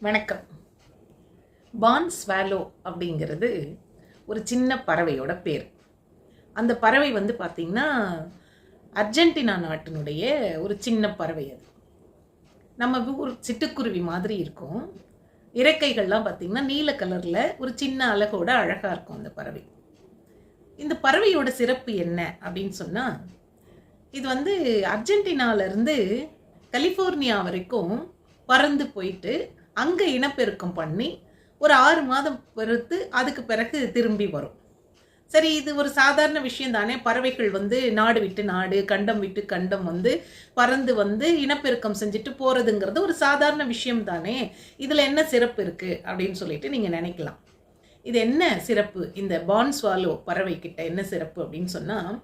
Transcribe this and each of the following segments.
வணக்கம். பான் ஸ்வாலோ அப்படிங்கிறது ஒரு சின்ன பறவையோட பேர். அந்த பறவை வந்து பார்த்திங்கன்னா அர்ஜென்டினா நாட்டினுடைய ஒரு சின்ன பறவை அது. நம்ம ஊர் சிட்டுக்குருவி மாதிரி இருக்கும். இறக்கைகள்லாம் பார்த்திங்கன்னா நீல கலரில் ஒரு சின்ன அழகோட அழகாக இருக்கும் அந்த பறவை. இந்த பறவையோட சிறப்பு என்ன அப்படின்னு சொன்னால் இது வந்து அர்ஜென்டினாவிலேருந்து கலிஃபோர்னியா வரைக்கும் பறந்து போயிட்டு அங்கே இனப்பெருக்கம் பண்ணி ஒரு ஆறு மாதம் பொறுத்து அதுக்கு பிறகு திரும்பி வரும். சரி இது ஒரு சாதாரண விஷயம் தானே. பறவைகள் வந்து நாடு விட்டு நாடு கண்டம் விட்டு கண்டம் வந்து பறந்து வந்து இனப்பெருக்கம் செஞ்சுட்டு போகிறதுங்கிறது ஒரு சாதாரண விஷயம் தானே. இதில் என்ன சிறப்பு இருக்குது அப்படின்னு சொல்லிட்டு நீங்கள் நினைக்கலாம். இது என்ன சிறப்பு? இந்த பான்ஸ்வாலோ பறவை கிட்ட என்ன சிறப்பு அப்படின்னு சொன்னால்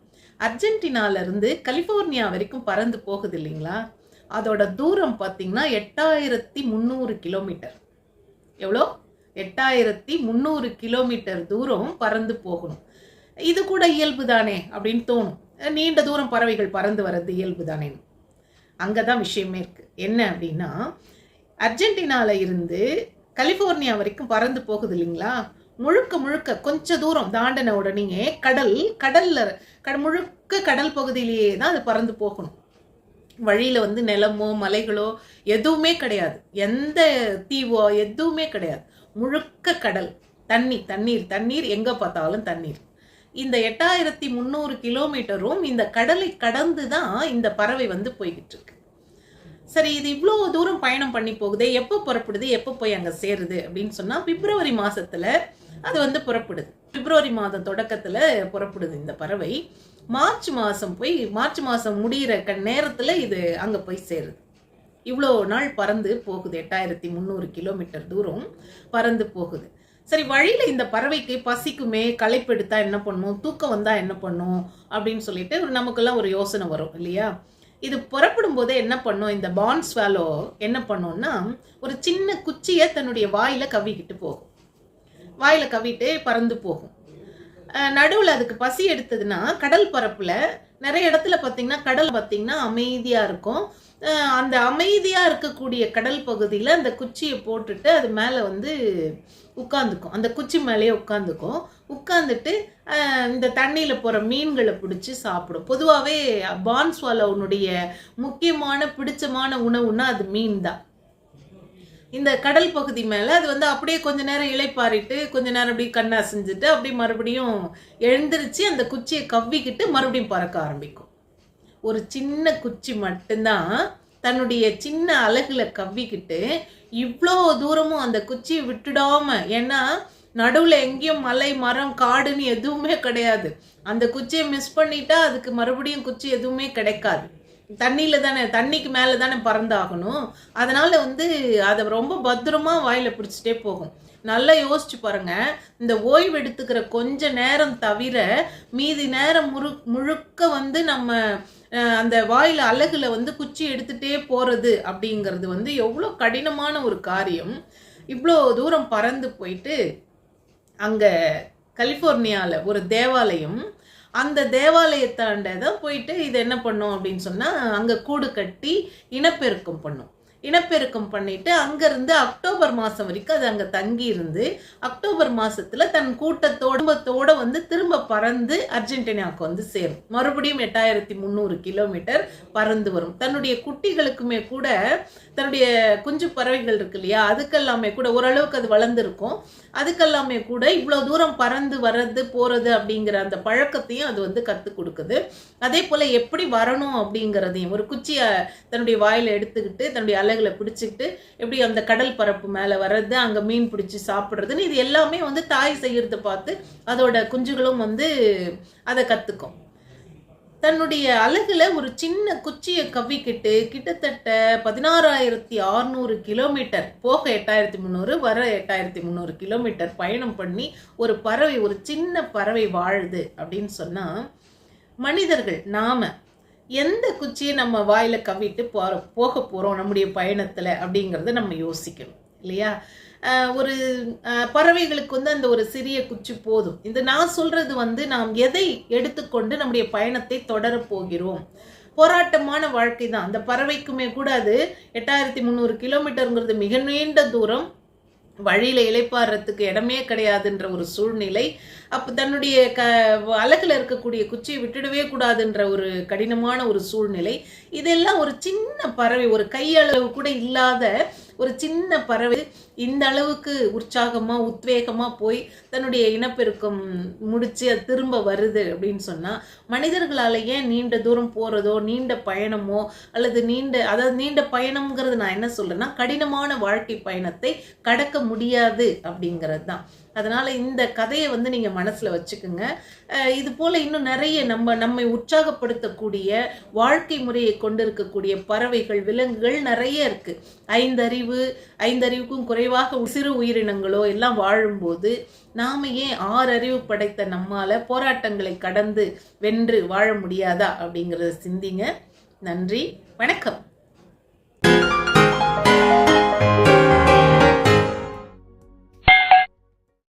அர்ஜென்டினாவிலேருந்து கலிஃபோர்னியா வரைக்கும் பறந்து போகுது இல்லைங்களா? அதோட தூரம் பார்த்தீங்கன்னா எட்டாயிரத்தி முந்நூறு கிலோமீட்டர். எவ்வளோ? எட்டாயிரத்தி முந்நூறு கிலோமீட்டர் தூரம் பறந்து போகணும். இது கூட இயல்பு தானே அப்படின்னு தோணும். நீண்ட தூரம் பறவைகள் பறந்து வர்றது இயல்பு தானேன்னு அங்கே தான் விஷயமே இருக்குது என்ன அப்படின்னா அர்ஜென்டினாவில் இருந்து கலிஃபோர்னியா வரைக்கும் பறந்து போகுது இல்லைங்களா? முழுக்க முழுக்க கொஞ்ச தூரம் தாண்டின உடனே கடல் கடலில் கட முழுக்க கடல் பகுதியிலேயே தான் அது பறந்து போகணும். வழியில் வந்து நிலமோ மலைகளோ எதுவுமே கிடையாது. எந்த தீவோ எதுவுமே கிடையாது. முழுக்க கடல். தண்ணி தண்ணீர் தண்ணீர். எங்கே பார்த்தாலும் தண்ணீர். இந்த எட்டாயிரத்தி முந்நூறு கிலோமீட்டரும் இந்த கடலை கடந்து தான் இந்த பறவை வந்து போய்கிட்டு இருக்கு. சரி இது இவ்வளோ தூரம் பயணம் பண்ணி போகுதே எப்போ புறப்படுது எப்போ போய் அங்கே சேருது அப்படின்னு சொன்னால் பிப்ரவரி மாதத்தில் அது வந்து புறப்படுது. பிப்ரவரி மாதம் தொடக்கத்தில் புறப்படுது இந்த பறவை. மார்ச் மாதம் போய் மார்ச் மாதம் முடிகிற க நேரத்தில் இது அங்கே போய் சேருது. இவ்வளோ நாள் பறந்து போகுது. எட்டாயிரத்தி முந்நூறு கிலோமீட்டர் தூரம் பறந்து போகுது. சரி வழியில் இந்த பறவைக்கு பசிக்குமே களைப்பெடுத்தா என்ன பண்ணும்? தூக்கம் வந்தால் என்ன பண்ணும்? அப்படின்னு சொல்லிட்டு ஒரு நமக்கெல்லாம் ஒரு யோசனை வரும் இல்லையா? இது புறப்படும் போதே என்ன பண்ணும்? இந்த பான்ஸ்வாலோ என்ன பண்ணும்னா ஒரு சின்ன குச்சியை தன்னுடைய வாயில் கவ்விக்கிட்டு போகும். வாயில் கவிட்டு பறந்து போகும். நடுவில் அதுக்கு பசி எடுத்ததுன்னா கடல் பரப்பில் நிறைய இடத்துல பார்த்தீங்கன்னா கடல் பார்த்தீங்கன்னா அமைதியாக இருக்கும். அந்த அமைதியாக இருக்கக்கூடிய கடல் பகுதியில் அந்த குச்சியை போட்டுட்டு அது மேலே வந்து உட்காந்துக்கும் அந்த குச்சி மேலேயே உட்காந்துக்கும் உட்காந்துட்டு இந்த தண்ணியில் போகிற மீன்களை பிடிச்சி சாப்பிடும். பொதுவாகவே பான்ஸ்வாலோனுடைய முக்கியமான பிடிச்சமான உணவுன்னா அது மீன் தான். இந்த கடல் பகுதி மேலே அது வந்து அப்படியே கொஞ்ச நேரம் இலைப்பாரிட்டு கொஞ்ச நேரம் அப்படியே கண்ணா செஞ்சுட்டு அப்படியே மறுபடியும் எழுந்திரிச்சு அந்த குச்சியை கவ்விக்கிட்டு மறுபடியும் பறக்க ஆரம்பிக்கும். ஒரு சின்ன குச்சி மட்டும்தான் தன்னுடைய சின்ன அலகுல கவ்விக்கிட்டு இவ்வளோ தூரமும் அந்த குச்சியை விட்டுடாம ஏன்னா நடுவில் எங்கேயும் மலை மரம் காடுன்னு எதுவுமே கிடையாது. அந்த குச்சியை மிஸ் பண்ணிட்டா அதுக்கு மறுபடியும் குச்சி எதுவுமே கிடைக்காது. தண்ணியில் தானே தண்ணிக்கு மேலே தானே பறந்தாகணும். அதனால் வந்து அதை ரொம்ப பத்திரமா வாயில் பிடிச்சிட்டே போகும். நல்லா யோசிச்சு பாருங்க. இந்த ஓய்வு எடுத்துக்கிற கொஞ்ச நேரம் தவிர மீதி நேரம் முழு முழுக்க வந்து நம்ம அந்த வாயில் அழகுல வந்து குச்சி எடுத்துகிட்டே போகிறது அப்படிங்கிறது வந்து எவ்வளோ கடினமான ஒரு காரியம். இவ்வளோ தூரம் பறந்து போயிட்டு அங்கே கலிஃபோர்னியாவில் ஒரு தேவாலயம் அந்த தேவாலயத்தாண்ட தான் போயிட்டு இது என்ன பண்ணும் அப்படின்னு சொன்னால் அங்கே கூடு கட்டி இனப்பெருக்கம் பண்ணும். இனப்பெருக்கம் பண்ணிட்டு அங்கேருந்து அக்டோபர் மாதம் வரைக்கும் அது அங்கே தங்கி இருந்து அக்டோபர் மாதத்தில் தன் கூட்டத்தோடத்தோடு வந்து திரும்ப பறந்து அர்ஜென்டினாவுக்கு வந்து சேரும். மறுபடியும் எட்டாயிரத்தி முந்நூறு கிலோமீட்டர் பறந்து வரும். தன்னுடைய குட்டிகளுக்குமே கூட தன்னுடைய குஞ்சு பறவைகள் இருக்கு இல்லையா அதுக்கெல்லாமே கூட ஓரளவுக்கு அது வளர்ந்துருக்கும். அதுக்கெல்லாமே கூட இவ்வளோ தூரம் பறந்து வர்றது போகிறது அப்படிங்கிற அந்த பழக்கத்தையும் அது வந்து கற்றுக் கொடுக்குது. அதே போல் எப்படி வரணும் அப்படிங்கிறதையும் ஒரு குச்சியை தன்னுடைய வாயில் எடுத்துக்கிட்டு தன்னுடைய அலகுல பிடிச்சிக்கிட்டு எப்படி அந்த கடல் பரப்பு மேலே வர்றது அங்கே மீன் பிடிச்சி சாப்பிட்றதுன்னு இது எல்லாமே வந்து தாய் செய்கிறத பார்த்து அதோட குஞ்சுகளும் வந்து அதை கற்றுக்கும் தன்னுடைய அலகுல ஒரு சின்ன குச்சியை கவ்விக்கிட்டு கிட்டத்தட்ட பதினாறாயிரத்தி அறுநூறு கிலோமீட்டர் போக எட்டாயிரத்தி முந்நூறு வர எட்டாயிரத்தி முந்நூறு கிலோமீட்டர் பயணம் பண்ணி ஒரு பறவை ஒரு சின்ன பறவை வாழுது அப்படின்னு சொன்னா மனிதர்கள் நாம எந்த குச்சியை நம்ம வாயில் கவிட்டு போற போக போகிறோம் நம்முடைய பயணத்தில் அப்படிங்கிறத நம்ம யோசிக்கணும் இல்லையா? ஒரு பறவைகளுக்கு வந்து அந்த ஒரு சிறிய குச்சி போதும். இந்த நான் சொல்றது வந்து நாம் எதை எடுத்துக்கொண்டு நம்முடைய பயணத்தை தொடர போகிறோம்? போராட்டமான வாழ்க்கை தான். அந்த பறவைக்குமே கூட அது எட்டாயிரத்தி முந்நூறு கிலோமீட்டருங்கிறது மிக நீண்ட தூரம். வழியில இளைப்பாடுறதுக்கு இடமே கிடையாதுன்ற ஒரு சூழ்நிலை அப்போ தன்னுடைய க அழகில் இருக்கக்கூடிய குச்சியை விட்டுடவே கூடாதுன்ற ஒரு கடினமான ஒரு சூழ்நிலை. இதெல்லாம் ஒரு சின்ன பறவை ஒரு கையளவு கூட இல்லாத ஒரு சின்ன பறவை இந்த அளவுக்கு உற்சாகமா உத்வேகமா போய் தன்னுடைய இனப்பெருக்கம் முடிச்சு அது திரும்ப வருது அப்படின்னு சொன்னா மனிதர்களால ஏன் நீண்ட தூரம் போறதோ நீண்ட பயணமோ அல்லது நீண்ட அதாவது நீண்ட பயணம்ங்கிறது நான் என்ன சொல்றேன்னா கடினமான வாழ்க்கை பயணத்தை கடக்க முடியாது அப்படிங்கிறது தான் அதனால் இந்த கதையை வந்து நீங்கள் மனசில் வச்சுக்கோங்க. இது போல் இன்னும் நிறைய நம்ம நம்மை உற்சாகப்படுத்தக்கூடிய வாழ்க்கை முறையை கொண்டிருக்கக்கூடிய பறவைகள் விலங்குகள் நிறைய இருக்குது ஐந்தறிவு ஐந்தறிவுக்கும் குறைவாக சிறு உயிரினங்களோ எல்லாம் வாழும்போது நாம ஏன் ஆறு அறிவு படைத்த நம்மால் போராட்டங்களை கடந்து வென்று வாழ முடியாதா அப்படிங்கிறத சிந்திங்க. நன்றி வணக்கம்.